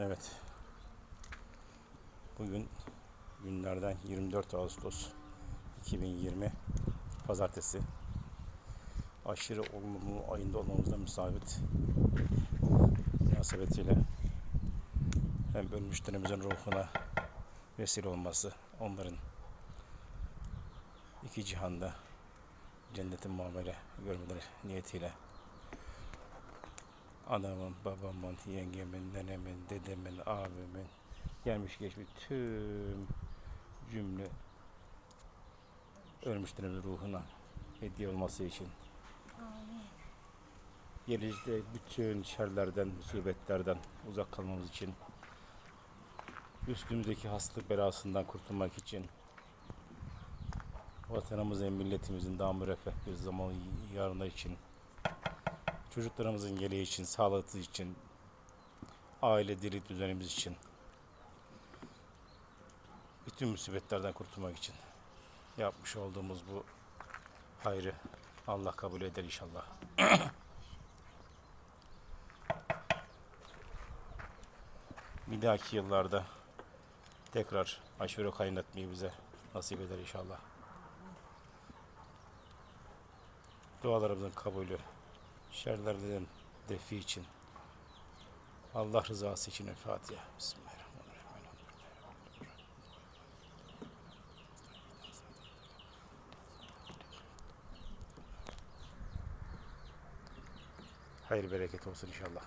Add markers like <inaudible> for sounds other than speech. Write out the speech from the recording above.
Evet. Bugün günlerden 24 Ağustos 2020 Pazartesi. Aşırı olumlu ayında olmamızda müsabit münasebetiyle hem ölmüşlerimizin ruhuna vesile olması, onların iki cihanda cennetin muamele görmeleri niyetiyle anamın, babamın, yengemin, nenemin, dedemin, abimin gelmiş geçmiş tüm cümle ölmüşlerimizin ruhuna hediye olması için. Gelecekte bütün şerlerden, musibetlerden uzak kalmamız için üstümüzdeki hastalık belasından kurtulmak için vatanımızın, milletimizin daha müreffeh bir zaman yarına için çocuklarımızın geleceği için, sağlıklı için, aile diri düzenimiz için, bütün musibetlerden kurtulmak için yapmış olduğumuz bu hayrı Allah kabul eder inşallah. <clears throat> Bir dahaki yıllarda tekrar aşure kaynatmayı bize nasip eder inşallah. Dualarımızın kabulü, şerlerden defi için, Allah rızası için El Fatiha. Bismillahirrahmanirrahim. Hayır bereket olsun inşallah.